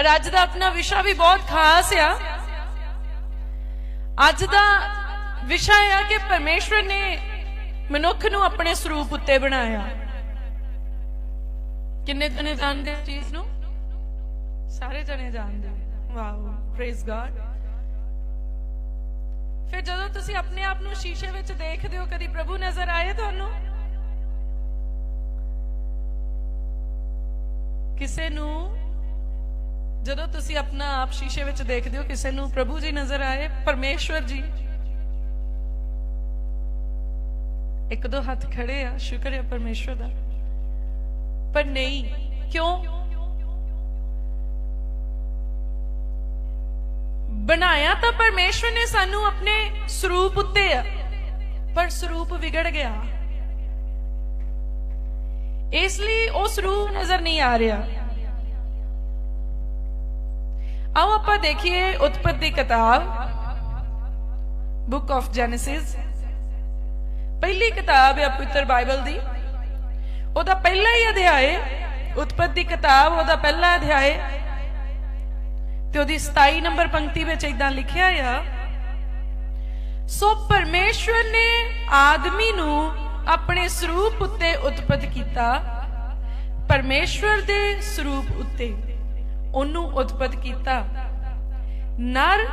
ਅੱਜ ਦਾ ਆਪਣਾ ਵਿਸ਼ਾ ਵੀ ਬਹੁਤ ਖਾਸ ਆ। ਅੱਜ ਦਾ ਵਿਸ਼ਾ ਆ ਕਿ ਪਰਮੇਸ਼ਵਰ ਨੇ ਮਨੁੱਖ ਨੂੰ ਆਪਣੇ ਸਰੂਪ ਉੱਤੇ ਬਣਾਇਆ। ਕਿੰਨੇ ਜਣੇ ਜਾਣਦੇ ਚੀਜ਼ ਨੂੰ? ਸਾਰੇ ਜਣੇ ਜਾਣਦੇ। ਵਾਓ ਪ੍ਰੇਜ਼ ਗॉड ਫਿਰ ਜਦੋਂ ਤੁਸੀਂ ਆਪਣੇ ਆਪ ਨੂੰ ਸ਼ੀਸ਼ੇ ਵਿੱਚ ਦੇਖਦੇ ਹੋ, ਕਦੀ ਪ੍ਰਭੂ ਨਜ਼ਰ ਆਏ ਤੁਹਾਨੂੰ? ਕਿਸੇ ਨੂੰ ਜਦੋਂ ਤੁਸੀਂ ਆਪਣਾ ਆਪ ਸ਼ੀਸ਼ੇ ਵਿੱਚ ਦੇਖਦੇ ਹੋ, ਕਿਸੇ ਨੂੰ ਪ੍ਰਭੂ ਜੀ ਨਜ਼ਰ ਆਏ, ਪਰਮੇਸ਼ਵਰ ਜੀ। ਇੱਕ ਦੋ ਹੱਥ ਖੜੇ ਆ, ਸ਼ੁਕਰ ਹੈ ਪਰਮੇਸ਼ਵਰ ਦਾ। ਪਰ ਨਹੀਂ, ਕਿਉਂ? ਬਣਾਇਆ ਤਾਂ ਪਰਮੇਸ਼ਵਰ ਨੇ ਸਾਨੂੰ ਆਪਣੇ ਸਰੂਪ ਉੱਤੇ ਆ, ਪਰ ਸਰੂਪ ਵਿਗੜ ਗਿਆ। ਇਸ ਲਈ ਉਹ ਸਰੂਪ ਨਜ਼ਰ ਨਹੀਂ ਆ ਰਿਹਾ। ਆਓ ਆਪਾਂ ਦੇਖੀਏ ਉਤਪਤੀ ਕਿਤਾਬ ਬੁੱਕ ਆਫ ਜੈਨੇਸਿਸ ਪਹਿਲੀ ਕਿਤਾਬ ਹੈ ਪਵਿੱਤਰ ਬਾਈਬਲ ਦੀ। ਉਹਦਾ ਪਹਿਲਾ ਹੀ ਅਧਿਆਏ ਉਤਪਤੀ ਕਿਤਾਬ, ਉਹਦਾ ਪਹਿਲਾ ਅਧਿਆਏ ਤੇ ਉਹਦੀ 27 ਨੰਬਰ ਪੰਕਤੀ ਵਿੱਚ ਇਦਾਂ ਲਿਖਿਆ ਆ, ਸੋ ਪਰਮੇਸ਼ਵਰ ਨੇ ਆਦਮੀ ਨੂੰ ਆਪਣੇ ਸਰੂਪ ਉੱਤੇ ਉਤਪਤ ਕੀਤਾ। ਪਰਮੇਸ਼ਵਰ ਦੇ ਸਰੂਪ ਉੱਤੇ। ਉਹਨੂੰ ਉਤਪਤ ਕੀਤਾ। ਨਰ,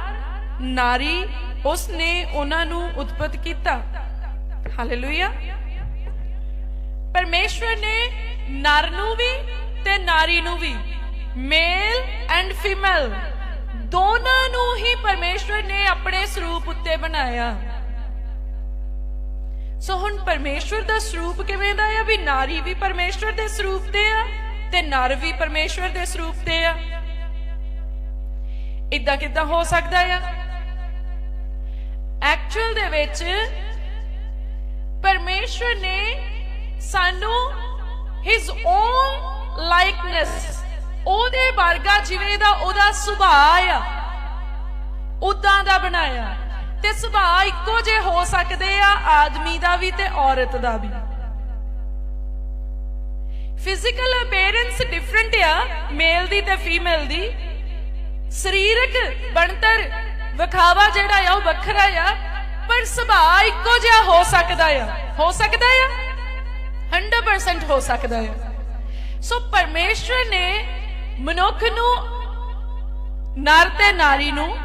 ਨਾਰੀ ਉਸ ਨੇ ਉਹਨਾਂ ਨੂੰ ਉਤਪਤ ਕੀਤਾ। ਹਾਲੇਲੂਇਆ ਪਰਮੇਸ਼ਵਰ ਨੇ ਨਰ ਨੂੰ ਵੀ ਤੇ ਨਾਰੀ ਨੂੰ ਵੀ ਮੇਲ ਐਂਡ ਫੀਮੇਲ ਦੋਨਾਂ ਨੂੰ ਹੀ ਪਰਮੇਸ਼ਵਰ ਨੇ ਆਪਣੇ ਸਰੂਪ ਉੱਤੇ ਬਣਾਇਆ। ਸੋ ਹੁਣ ਪਰਮੇਸ਼ਵਰ ਦਾ ਸਰੂਪ ਕਿਵੇਂ ਦਾ ਆ? ਵੀ ਨਾਰੀ ਵੀ ਪਰਮੇਸ਼ਵਰ ਦੇ ਸਰੂਪ ਤੇ ਆ? ਤੇ ਨਰ ਵੀ ਪਰਮੇਸ਼ਵਰ ਦੇ ਸਰੂਪ ਤੇ ਆ। ਇਦਾਂ ਕਿਦਾਂ ਹੋ ਸਕਦਾ ਆ? ਐਕਚੁਅਲ ਦੇ ਵਿੱਚ ਪਰਮੇਸ਼ਵਰ ਨੇ ਸਾਨੂੰ ਹਿਸ ਓਨ ਲਾਈਕਨੈਸ ਉਹਦੇ ਵਰਗਾ ਜਿਵੇਂ ਦਾ ਉਹਦਾ ਸੁਭਾਅ ਆ ਉਦਾਂ ਦਾ ਬਣਾਇਆ। ਤੇ ਸੁਭਾਅ ਇੱਕੋ ਜੇ ਹੋ ਸਕਦੇ ਆ, ਆਦਮੀ ਦਾ ਵੀ ਤੇ ਔਰਤ ਦਾ ਵੀ। ਫਿਜ਼ੀਕਲ ਅਪੀਅਰੈਂਸ ਡਿਫਰੈਂਟ ਆ ਮੇਲ ਦੀ ਤੇ ਫੀਮੇਲ ਦੀ। ਸਰੀਰਕ ਬਣਤਰ ਵਿਖਾਵਾ ਜਿਹੜਾ ਆ, ਉਹ ਵੱਖਰਾ ਆ, ਪਰ ਸੁਭਾਅ ਇੱਕੋ ਜਿਹਾ ਹੋ ਸਕਦਾ ਆ। ਹੋ ਸਕਦਾ ਆ? 100% ਹੋ ਸਕਦਾ ਆ। ਸੋ ਪਰਮੇਸ਼ਵਰ ਨੇ ਮਨੁੱਖ ਨੂੰ, ਨਰ ਤੇ ਨਾਰੀ ਨੂੰ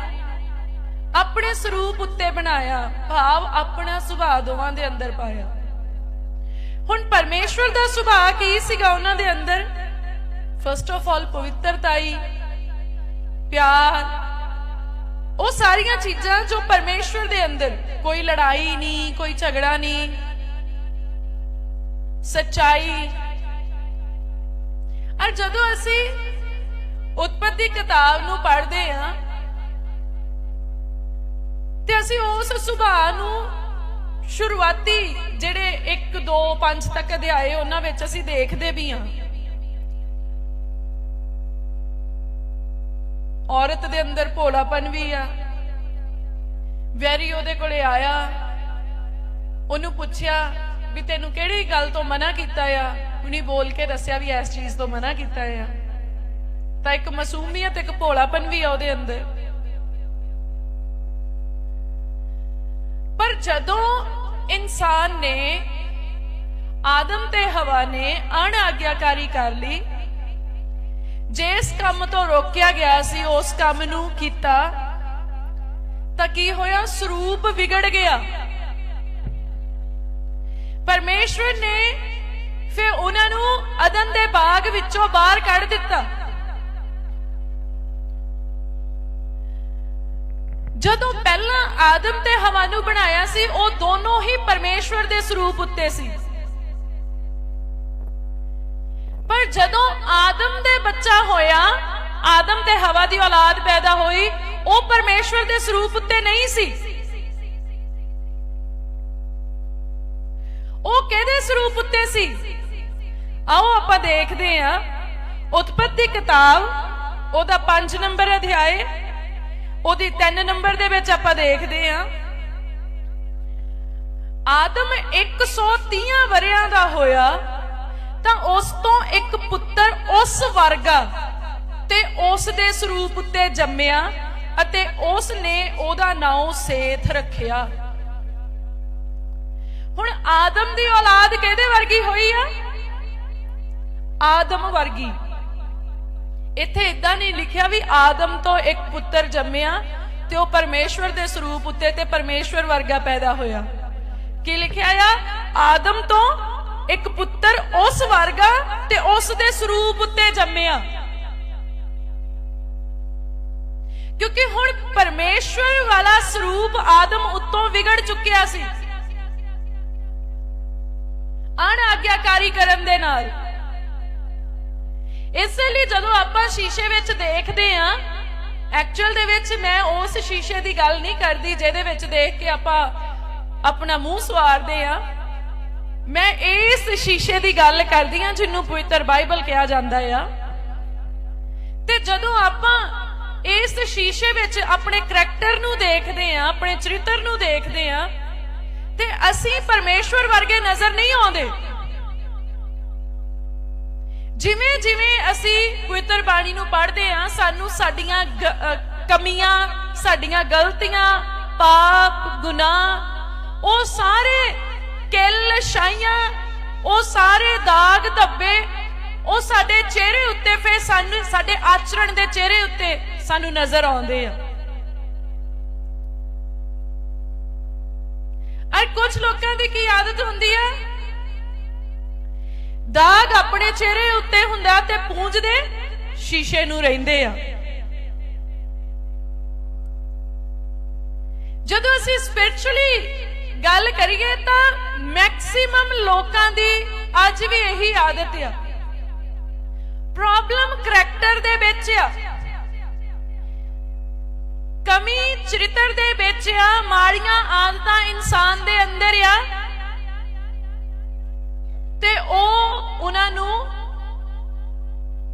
ਆਪਣੇ ਸਰੂਪ ਉੱਤੇ ਬਣਾਇਆ, ਭਾਵ ਆਪਣਾ ਸੁਭਾਅ ਦੋਵਾਂ ਦੇ ਅੰਦਰ ਪਾਇਆ। ਹੁਣ ਪਰਮੇਸ਼ਵਰ ਦਾ ਸੁਭਾਅ ਕੀ ਸੀਗਾ ਉਹਨਾਂ ਦੇ ਅੰਦਰ? ਫਸਟ ਆਫ ਆਲ ਪਵਿੱਤਰਤਾਈ, ਪਿਆਰ, ਉਹ ਸਾਰੀਆਂ ਚੀਜ਼ਾਂ ਜੋ ਪਰਮੇਸ਼ਵਰ ਦੇ ਅੰਦਰ, ਕੋਈ ਲੜਾਈ ਨਹੀਂ, ਕੋਈ ਝਗੜਾ ਨਹੀਂ, ਸੱਚਾਈ। ਔਰ ਜਦੋਂ ਅਸੀਂ ਉਤਪਤੀ ਕਿਤਾਬ ਨੂੰ ਪੜ੍ਹਦੇ ਹਾਂ, ਤੇ ਅਸੀਂ ਉਸ ਸੁਭਾਅ ਨੂੰ ਸ਼ੁਰੂਆਤੀ ਜਿਹੜੇ 1 2 5 ਤੱਕ ਅਧਿਆਏ ਉਹਨਾਂ ਵਿੱਚ ਅਸੀਂ ਦੇਖਦੇ ਵੀ ਹਾਂ। ਔਰਤ ਦੇ ਅੰਦਰ ਭੋਲਾਪਨ ਵੀ ਆ। ਵੈਰੀ ਉਹਦੇ ਕੋਲੇ ਆਇਆ। ਉਹਨੂੰ ਪੁੱਛਿਆ ਵੀ ਤੈਨੂੰ ਕਿਹੜੀ ਗੱਲ ਤੋਂ ਮਨਾ ਕੀਤਾ ਆ? ਉਹਨੇ ਬੋਲ ਕੇ ਦੱਸਿਆ ਵੀ ਇਸ ਚੀਜ਼ ਤੋਂ ਮਨਾ ਕੀਤਾ ਆ। ਤਾਂ ਇੱਕ ਮਾਸੂਮੀਅਤ, ਇੱਕ ਭੋਲਾਪਨ ਵੀ ਆ ਉਹਦੇ ਅੰਦਰ ਪਰ ਜਦੋਂ ਇਨਸਾਨ ਨੇ ਆਦਮ ਤੇ ਹਵਾ ਨੇ ਅਣਆਗਿਆਕਾਰੀ ਕਰ ਲਈ, ਜਿਸ ਕੰਮ ਤੋਂ ਰੋਕਿਆ ਗਿਆ ਸੀ, ਉਸ ਕੰਮ ਨੂੰ ਕੀਤਾ, ਤਾਂ ਕੀ ਹੋਇਆ? ਸਰੂਪ ਵਿਗੜ ਗਿਆ। ਪਰਮੇਸ਼ਵਰ ਨੇ ਫਿਰ ਉਹਨਾਂ ਨੂੰ ਅਦਨ ਦੇ ਬਾਗ ਵਿੱਚੋਂ ਬਾਹਰ ਕੱਢ ਦਿੱਤਾ। ਜਦੋਂ ਪਹਿਲਾਂ ਆਦਮ ਤੇ ਹਵਾ ਨੂੰ ਬਣਾਇਆ ਸੀ, ਉਹ ਦੋਨੋਂ ਹੀ ਪਰਮੇਸ਼ਵਰ ਦੇ ਸਰੂਪ ਉੱਤੇ ਸੀ। ਪਰ ਜਦੋਂ ਆਦਮ ਦੇ ਬੱਚਾ ਹੋਇਆ, ਆਦਮ ਤੇ ਹਵਾ ਦੀ ਔਲਾਦ ਪੈਦਾ ਹੋਈ, ਉਹ ਪਰਮੇਸ਼ਵਰ ਦੇ ਸਰੂਪ ਉੱਤੇ ਨਹੀਂ ਸੀ। ਉਹ ਕਿਹਦੇ ਸਰੂਪ ਉੱਤੇ ਸੀ? ਆਓ ਆਪਾਂ ਦੇਖਦੇ ਹਾਂ। ਉਤਪਤੀ ਕਿਤਾਬ, ਉਹਦਾ 5 ਨੰਬਰ ਅਧਿਆਏ। ਉਹਦੀ 3 ਨੰਬਰ ਦੇ ਵਿੱਚ ਆਪਾਂ ਦੇਖਦੇ ਹਾਂ। ਆਦਮ 130 ਵਰਿਆਂ ਦਾ ਹੋਇਆ, ਤਾਂ ਉਸ ਤੋਂ ਇੱਕ ਪੁੱਤਰ ਉਸ ਵਰਗਾ ਤੇ ਉਸ ਦੇ ਸਰੂਪ ਉੱਤੇ ਜੰਮਿਆ ਅਤੇ ਉਸ ਨੇ ਉਹਦਾ ਨਾਮ ਸੇਥ ਰੱਖਿਆ। ਹੁਣ ਆਦਮ ਦੀ ਔਲਾਦ ਕਿਹਦੇ ਵਰਗੀ ਹੋਈ ਆ? ਆਦਮ ਵਰਗੀ। ਇੱਥੇ ਇਦਾਂ ਨਹੀਂ ਲਿਖਿਆ ਵੀ ਆਦਮ ਤੋਂ ਇੱਕ ਪੁੱਤਰ ਜੰਮਿਆ ਤੇ ਉਹ ਪਰਮੇਸ਼ਵਰ ਦੇ ਸਰੂਪ ਉੱਤੇ ਤੇ ਪਰਮੇਸ਼ਵਰ ਵਰਗਾ ਪੈਦਾ ਹੋਇਆ। ਕੀ ਲਿਖਿਆ ਆ? ਆਦਮ ਤੋਂ ਇੱਕ ਪੁੱਤਰ ਉਸ ਵਰਗਾ ਤੇ ਉਸ ਦੇ ਸਰੂਪ ਉੱਤੇ ਜੰਮਿਆ। ਕਿਉਂਕਿ ਹੁਣ ਪਰਮੇਸ਼ਵਰ ਵਾਲਾ ਸਰੂਪ ਆਦਮ ਉੱਤੋਂ ਵਿਗੜ ਚੁੱਕਿਆ ਸੀ। ਅਣ ਆਗਿਆਕਾਰੀ ਕਰਨ ਦੇ ਨਾਲ। ਇਸੇ ਲਈ ਜਦੋਂ ਆਪਾਂ ਸ਼ੀਸ਼ੇ ਵਿੱਚ ਦੇਖਦੇ ਆ ਐਕਚੁਅਲ ਦੇ ਵਿੱਚ ਮੈਂ ਉਸ ਸ਼ੀਸ਼ੇ ਦੀ ਗੱਲ ਨਹੀਂ ਕਰਦੀ ਜਿਹਦੇ ਵਿੱਚ ਦੇਖ ਕੇ ਆਪਾਂ ਆਪਣਾ ਮੂੰਹ ਸਵਾਰਦੇ ਆ ਮੈਂ ਇਸ ਸ਼ੀਸ਼ੇ ਦੀ ਗੱਲ ਕਰਦੀ ਆ ਜਿਹਨੂੰ ਪਵਿੱਤਰ ਬਾਈਬਲ ਕਿਹਾ ਜਾਂਦਾ ਆ। ਤੇ ਜਦੋਂ ਆਪਾਂ ਇਸ ਸ਼ੀਸ਼ੇ ਵਿੱਚ ਆਪਣੇ ਕਰੈਕਟਰ ਨੂੰ ਦੇਖਦੇ ਆ ਆਪਣੇ ਚਰਿੱਤਰ ਨੂੰ ਦੇਖਦੇ ਆ ਤੇ ਅਸੀਂ ਪਰਮੇਸ਼ਵਰ ਵਰਗੇ ਨਜ਼ਰ ਨਹੀਂ ਆਉਂਦੇ। ਜਿਵੇਂ ਜਿਵੇਂ ਅਸੀਂ ਪਵਿੱਤਰ ਬਾਣੀ ਨੂੰ ਪੜ੍ਹਦੇ ਆ ਸਾਨੂੰ ਸਾਡੀਆਂ ਕਮੀਆਂ, ਸਾਡੀਆਂ ਗਲਤੀਆਂ, ਪਾਪ, ਗੁਨਾਹ, ਉਹ ਸਾਰੇ ਕਿੱਲ ਸ਼ਾਈਆਂ ਉਹ ਸਾਰੇ ਦਾਗ ਧੱਬੇ, ਉਹ ਸਾਡੇ ਚਿਹਰੇ ਉੱਤੇ ਫੇ ਸਾਨੂੰ, ਸਾਡੇ ਆਚਰਣ ਦੇ ਚਿਹਰੇ ਉੱਤੇ ਸਾਨੂੰ ਨਜ਼ਰ ਆਉਂਦੇ ਆ। ਅਰ ਕੁਝ ਲੋਕਾਂ ਦੀ ਕੀ ਆਦਤ ਹੁੰਦੀ ਹੈ? ਦਾਗ ਆਪਣੇ ਚਿਹਰੇ ਉੱਤੇ ਹੁੰਦਾ ਤੇ ਪੂੰਝਦੇ ਸ਼ੀਸ਼ੇ ਨੂੰ ਰਹਿੰਦੇ ਆ। ਜਦੋਂ ਅਸੀਂ ਸਪਿਰਚੁਅਲੀ ਗੱਲ ਕਰੀਏ ਤਾਂ ਮੈਕਸਿਮਮ ਲੋਕਾਂ ਦੀ ਅੱਜ ਵੀ ਇਹੀ ਆਦਤ ਆ। ਪ੍ਰੋਬਲਮ ਕਰੈਕਟਰ ਦੇ ਵਿੱਚ ਆ। ਕਮੀ ਚਰਿੱਤਰ ਦੇ ਵਿੱਚ ਆ। ਮਾੜੀਆਂ ਆਦਤਾਂ ਇਨਸਾਨ ਦੇ ਅੰਦਰ ਆ। ਤੇ ਉਹ ਉਹਨਾਂ ਨੂੰ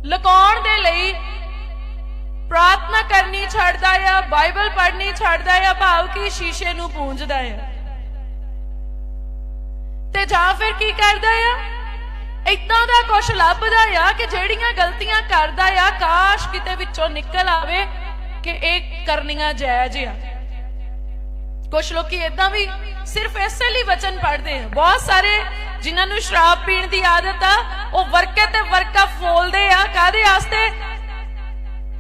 ਲਗਾਉਣ ਦੇ ਲਈ ਪ੍ਰਾਰਥਨਾ ਕਰਨੀ ਛੱਡਦਾ ਆ, ਬਾਈਬਲ ਪੜ੍ਹਨੀ ਛੱਡਦਾ ਆ, ਭਾਵ ਕਿ ਸ਼ੀਸ਼ੇ ਨੂੰ ਪੂੰਝਦਾ ਆ। ਤੇ ਜਾਂ ਫਿਰ ਕੀ ਕਰਦਾ ਆ? ਇਦਾਂ ਦਾ ਕੁਝ ਲੱਭਦਾ ਆ ਕਿ ਜਿਹੜੀਆਂ ਗਲਤੀਆਂ ਕਰਦਾ ਆ, ਕਾਸ਼ ਕਿਤੇ ਵਿੱਚੋਂ ਨਿਕਲ ਆਵੇ ਕਿ ਇਹ ਕਰਨੀਆਂ ਜਾਇਜ਼ ਆ। ਕੁਝ ਲੋਕੀ ਇਦਾਂ ਵੀ ਸਿਰਫ ਇਸੇ ਲਈ ਵਚਨ ਪੜ੍ਹਦੇ ਆ। ਬਹੁਤ ਸਾਰੇ ਜਿਨ੍ਹਾਂ ਨੂੰ ਸ਼ਰਾਬ ਪੀਣ ਦੀ ਆਦਤ ਆ, ਉਹ ਵਰਕੇ ਤੇ ਵਰਕਾ ਫੋਲਦੇ ਆ ਕਾਦੇ ਵਾਸਤੇ?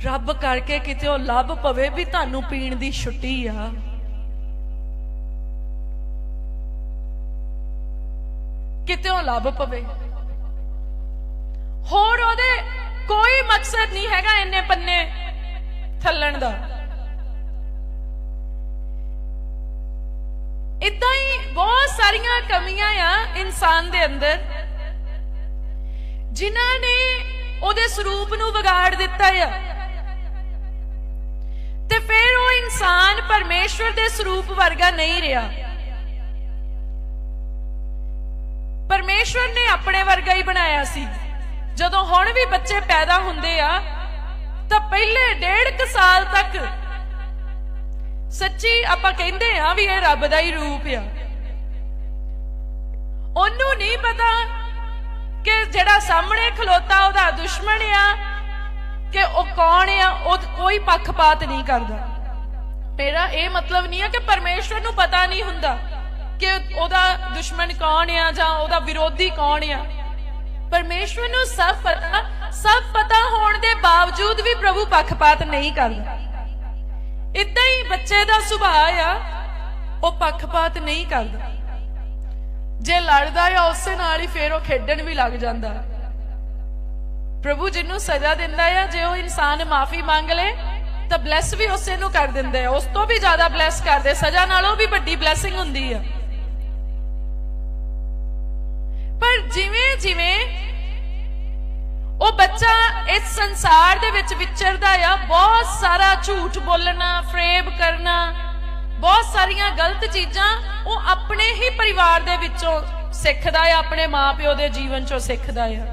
ਰੱਬ ਕਰਕੇ ਕਿਤੇ ਉਹ ਲੱਭ ਪਵੇ ਵੀ ਤੁਹਾਨੂੰ ਪੀਣ ਦੀ ਛੁੱਟੀ ਆ। ਕਿਤੇ ਉਹ ਲੱਭ ਪਵੇ। ਹੋਰ ਉਹਦੇ ਕੋਈ ਮਕਸਦ ਨਹੀਂ ਹੈਗਾ ਇੰਨੇ ਪੰਨੇ ਥੱਲਣ ਦਾ। ਇਦਾਂ ਹੀ ਬਹੁਤ ਸਾਰੀਆਂ ਕਮੀਆਂ ਆ ਇਨਸਾਨ ਦੇ ਅੰਦਰ। ਜਿਨ੍ਹਾਂ ਨੇ ਉਹਦੇ ਸਰੂਪ ਨੂੰ ਵਿਗਾੜ ਦਿੱਤਾ ਆ। ਤੇ ਫਿਰ ਉਹ ਇਨਸਾਨ ਪਰਮੇਸ਼ਵਰ ਦੇ ਸਰੂਪ ਵਰਗਾ ਨਹੀਂ ਰਿਹਾ। ਪਰਮੇਸ਼ਵਰ ਨੇ ਆਪਣੇ ਵਰਗਾ ਹੀ ਬਣਾਇਆ ਸੀ। ਜਦੋਂ ਹੁਣ ਵੀ ਬੱਚੇ ਪੈਦਾ ਹੁੰਦੇ ਆ, ਤਾਂ ਪਹਿਲੇ ਡੇਢ ਕੁ ਸਾਲ ਤੱਕ ਸੱਚੀ ਆਪਾਂ ਕਹਿੰਦੇ ਆ ਵੀ ਇਹ ਰੱਬ ਦਾ ਹੀ ਰੂਪ ਆ। ਉਹਨੂੰ ਨਹੀਂ ਪਤਾ ਕਿ ਜਿਹੜਾ ਸਾਹਮਣੇ ਖਲੋਤਾ ਉਹਦਾ ਦੁਸ਼ਮਣ ਆ ਕਿ ਉਹ ਕੌਣ ਆ, ਉਹ ਕੋਈ ਪੱਖਪਾਤ ਨਹੀਂ ਕਰਦਾ। ਮੇਰਾ ਇਹ ਮਤਲਬ ਨਹੀਂ ਆ ਕਿ ਪਰਮੇਸ਼ਵਰ ਨੂੰ ਪਤਾ ਨਹੀਂ ਹੁੰਦਾ ਕਿ ਉਹਦਾ ਦੁਸ਼ਮਣ ਕੌਣ ਆ ਜਾਂ ਉਹਦਾ ਵਿਰੋਧੀ ਕੌਣ ਆ। ਪਰਮੇਸ਼ਵਰ ਨੂੰ ਸਭ ਪਤਾ ਸਭ ਪਤਾ ਹੋਣ ਦੇ ਬਾਵਜੂਦ ਵੀ ਪ੍ਰਭੂ ਪੱਖਪਾਤ ਨਹੀਂ ਕਰਦਾ। ਇਦਾਂ ਹੀ ਬੱਚੇ ਦਾ ਸੁਭਾਅ ਆ, ਉਹ ਪੱਖਪਾਤ ਨਹੀਂ ਕਰਦਾ। ਜੇ ਲੜਦਾ ਆ, ਉਸੇ ਨਾਲ ਹੀ ਫੇਰ ਉਹ ਖੇਡਣ ਵੀ ਲੱਗ ਜਾਂਦਾ। ਪ੍ਰਭੂ ਜਿਹਨੂੰ ਸਜ਼ਾ ਦਿੰਦਾ ਆ, ਜੇ ਉਹ ਇਨਸਾਨ ਮਾਫੀ ਮੰਗ ਲੇ, ਤਾਂ ਬਲੈਸ ਵੀ ਉਸੇ ਨੂੰ ਕਰ ਦਿੰਦਾ ਆ। ਉਸ ਤੋਂ ਵੀ ਜ਼ਿਆਦਾ ਬਲੈਸ ਕਰਦੇ, ਸਜ਼ਾ ਨਾਲੋਂ ਵੀ ਵੱਡੀ ਬਲੈਸਿੰਗ ਹੁੰਦੀ ਆ। ਪਰ ਜਿਵੇਂ ਜਿਵੇਂ ਉਹ ਬੱਚਾ ਇਸ ਸੰਸਾਰ ਦੇ ਵਿੱਚ ਵਿਚਰਦਾ ਆ, ਬਹੁਤ ਸਾਰਾ ਝੂਠ ਬੋਲਣਾ, ਫਰੇਬ ਕਰਨਾ, ਬਹੁਤ ਸਾਰੀਆਂ ਗਲਤ ਚੀਜ਼ਾਂ ਉਹ ਆਪਣੇ ਹੀ ਪਰਿਵਾਰ ਦੇ ਵਿੱਚੋਂ ਸਿੱਖਦਾ ਆ, ਆਪਣੇ ਮਾਪਿਓ ਦੇ ਜੀਵਨ ਚੋਂ ਸਿੱਖਦਾ ਆ।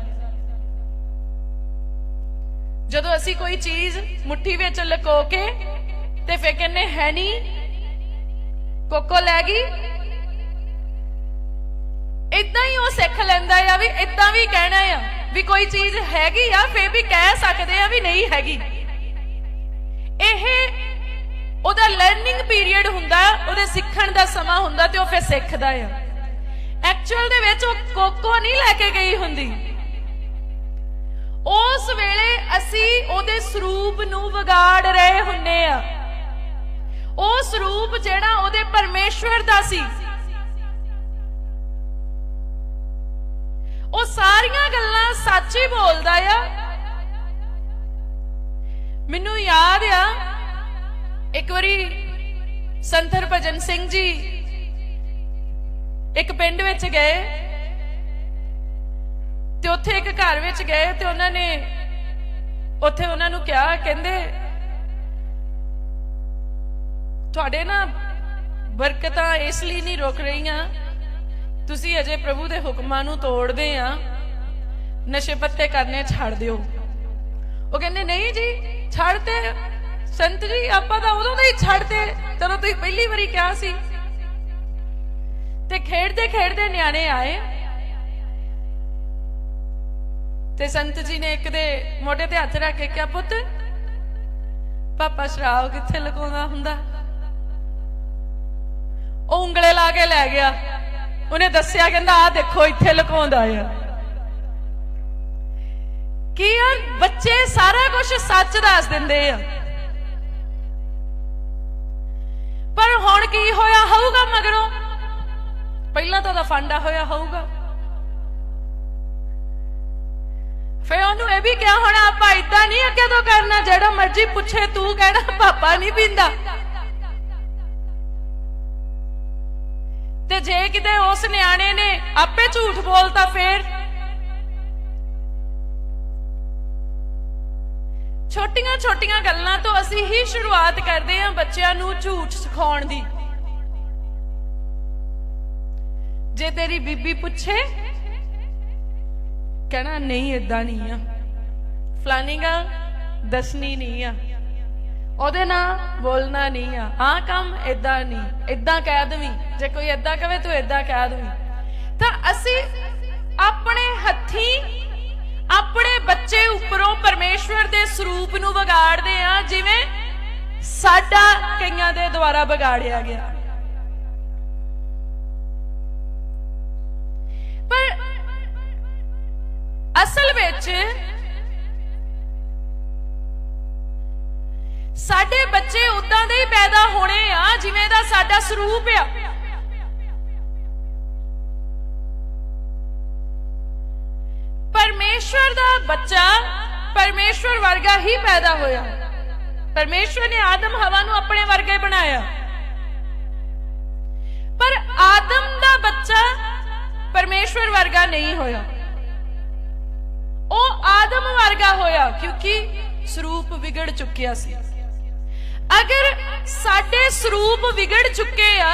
ਜਦੋਂ ਅਸੀਂ ਕੋਈ ਚੀਜ਼ ਮੁੱਠੀ ਵਿੱਚ ਲੁਕੋ ਕੇ ਤੇ ਫੇਰ ਕਹਿੰਨੇ ਹੈ ਨਹੀਂ ਕੋਕੋ ਲੈ ਗਈ ਇਦਾਂ ਹੀ ਉਹ ਸਿੱਖ ਲੈਂਦਾ ਆ ਵੀ ਇਦਾਂ ਵੀ ਕਹਿਣਾ ਆ। ਵੀ ਕੋਈ ਚੀਜ਼ ਹੈਗੀ ਆ, ਫੇਰ ਵੀ ਕਹਿ ਸਕਦੇ ਆ ਵੀ ਨਹੀਂ ਹੈਗੀ। ਇਹ ਉਹਦਾ ਲਰਨਿੰਗ ਪੀਰੀਅਡ ਹੁੰਦਾ, ਉਹਦੇ ਸਿੱਖਣ ਦਾ ਸਮਾਂ ਹੁੰਦਾ ਤੇ ਉਹ ਫਿਰ ਸਿੱਖਦਾ ਆ। ਐਕਚੁਅਲ ਦੇ ਵਿੱਚ ਉਹ ਕੋਕੋ ਨਹੀਂ ਲੈ ਕੇ ਗਈ ਹੁੰਦੀ। ਉਸ ਵੇਲੇ ਅਸੀਂ ਉਹਦੇ ਸਰੂਪ ਨੂੰ ਵਿਗਾੜ ਰਹੇ ਹੁੰਨੇ ਆ। ਉਹ ਸਰੂਪ ਜਿਹੜਾ ਉਹਦੇ ਪਰਮੇਸ਼ਵਰ ਦਾ ਸੀ। ਉਹ ਸਾਰੀਆਂ ਗੱਲਾਂ ਸੱਚ ਹੀ ਬੋਲਦਾ ਆ। ਮੈਨੂੰ ਯਾਦ ਆ, ਇੱਕ ਵਾਰੀ ਸੰਤ ਹਰਭਜਨ ਸਿੰਘ ਜੀ ਇੱਕ ਪਿੰਡ ਵਿੱਚ ਗਏ ਤੇ ਉੱਥੇ ਇੱਕ ਘਰ ਵਿੱਚ ਗਏ ਤੇ ਉਹਨਾਂ ਨੇ ਉੱਥੇ ਉਹਨਾਂ ਨੂੰ ਕਿਹਾ, ਕਹਿੰਦੇ, ਤੁਹਾਡੇ ਨਾ ਬਰਕਤਾਂ ਇਸ ਲਈ ਨਹੀਂ ਰੁਕ ਰਹੀਆਂ। ਤੁਸੀਂ ਅਜੇ ਪ੍ਰਭੂ ਦੇ ਹੁਕਮਾਂ ਨੂੰ ਤੋੜਦੇ ਆ। ਨਸ਼ੇ ਪੱਤੇ ਕਰਨੇ ਛੱਡ ਦਿਓ। ਉਹ ਕਹਿੰਦੇ, ਨਹੀਂ ਜੀ, ਛੱਡ ਤੇ। ਸੰਤ ਜੀ, ਆਪਾਂ ਤਾਂ ਉਦੋਂ ਦੇ ਹੀ ਛੱਡਤੇ ਚਲੋ ਤੁਸੀਂ ਪਹਿਲੀ ਵਾਰੀ ਕਿਹਾ ਸੀ। ਤੇ ਖੇਡਦੇ ਖੇਡਦੇ ਨਿਆਣੇ ਆਏ। ਤੇ ਸੰਤ ਜੀ ਨੇ ਇੱਕ ਦੇ ਮੋਢੇ ਤੇ ਹੱਥ ਰੱਖ ਕੇ ਕਿਹਾ, ਪੁੱਤ, ਪਾਪਾ ਸ਼ਰਾਬ ਕਿੱਥੇ ਲਗਾਉਂਦਾ ਹੁੰਦਾ? ਉਹ ਉਂਗਲੇ ਲਾ ਕੇ ਲੈ ਗਿਆ। ਉਹਨੇ ਦੱਸਿਆ, ਕਹਿੰਦਾ ਆ ਦੇਖੋ, ਇੱਥੇ ਲੁਕਾਉਂਦਾ ਆ। ਕੀ ਯਾਰ ਬੱਚੇ ਸਾਰਾ ਕੁਝ ਸੱਚ ਦੱਸ ਦਿੰਦੇ ਆ। ਪਰ ਹੁਣ ਕੀ ਹੋਇਆ ਹੋਊਗਾ ਮਗਰੋਂ? ਪਹਿਲਾਂ ਤਾਂ ਉਹਦਾ ਫਾਂਡਾ ਹੋਇਆ ਹੋਊਗਾ। ਫੇ ਉਹਨੂੰ ਇਹ ਵੀ ਕਿਹਾ ਹੋਣਾ, ਆਪਾਂ ਇਦਾਂ ਨਹੀਂ ਅੱਗੇ ਤੋਂ ਕਰਨਾ, ਜਿਹੜਾ ਮਰਜ਼ੀ ਪੁੱਛੇ, ਤੂੰ ਕਹਿਣਾ, ਪਾਪਾ ਨਹੀਂ ਪੀਂਦਾ। ਤੇ ਜੇ ਕਿਤੇ ਉਸ ਨਿਆਣੇ ਨੇ ਆਪੇ ਝੂਠ ਬੋਲਤਾ, ਫੇਰ ਛੋਟੀਆਂ ਛੋਟੀਆਂ ਗੱਲਾਂ ਤੋਂ ਅਸੀਂ ਹੀ ਸ਼ੁਰੂਆਤ ਕਰਦੇ ਹਾਂ ਬੱਚਿਆਂ ਨੂੰ ਝੂਠ ਸਿਖਾਉਣ ਦੀ। ਜੇ ਤੇਰੀ ਬੀਬੀ ਪੁੱਛੇ, ਕਹਿਣਾ, ਨਹੀਂ ਇਦਾਂ ਨਹੀਂ ਆ। ਫਲਾਨੀ ਗੱਲ ਦੱਸਣੀ ਨਹੀਂ ਆ। ਉਹਦੇ ਨਾਲ ਬੋਲਣਾ ਨਹੀਂ ਆ। ਆਹ ਕੰਮ ਇਦਾਂ ਨਹੀਂ ਇਦਾਂ ਕਹਿ ਦਵੀਂ। ਜੇ ਕੋਈ ਇਦਾਂ ਕਵੇ, ਤੂੰ ਇਦਾਂ ਕਹਿ ਦਵੀਂ। ਤਾਂ ਅਸੀਂ ਆਪਣੇ ਹੱਥੀਂ ਆਪਣੇ ਬੱਚੇ ਉੱਪਰੋਂ ਪਰਮੇਸ਼ਵਰ ਦੇ ਸਰੂਪ ਨੂੰ ਵਿਗਾੜਦੇ ਆ, ਜਿਵੇਂ ਸਾਡਾ ਕਈਆਂ ਦੇ ਦੁਆਰਾ ਵਿਗਾੜਿਆ ਗਿਆ। ਪਰ ਅਸਲ ਵਿੱਚ ਸਾਡੇ ਬੱਚੇ ਉਦਾਂ ਦੇ ਹੀ ਪੈਦਾ ਹੋਣੇ ਆ, ਜਿਵੇਂ ਦਾ ਸਾਡਾ ਸਰੂਪ ਆ। ਪਰਮੇਸ਼ਵਰ ਦਾ ਬੱਚਾ ਪਰਮੇਸ਼ਵਰ ਵਰਗਾ ਹੀ ਪੈਦਾ ਹੋਇਆ। ਪਰਮੇਸ਼ਵਰ ਨੇ ਆਦਮ ਹਵਾ ਨੂੰ ਆਪਣੇ ਵਰਗੇ ਬਣਾਇਆ। ਪਰ ਆਦਮ ਦਾ ਬੱਚਾ ਪਰਮੇਸ਼ਵਰ ਵਰਗਾ ਨਹੀਂ ਹੋਇਆ। ਉਹ ਆਦਮ ਵਰਗਾ ਹੋਇਆ ਕਿਉਂਕਿ ਸਰੂਪ ਵਿਗੜ ਚੁੱਕਿਆ ਸੀ। ਅਗਰ ਸਾਡੇ ਸਰੂਪ ਵਿਗੜ ਚੁੱਕੇ ਆ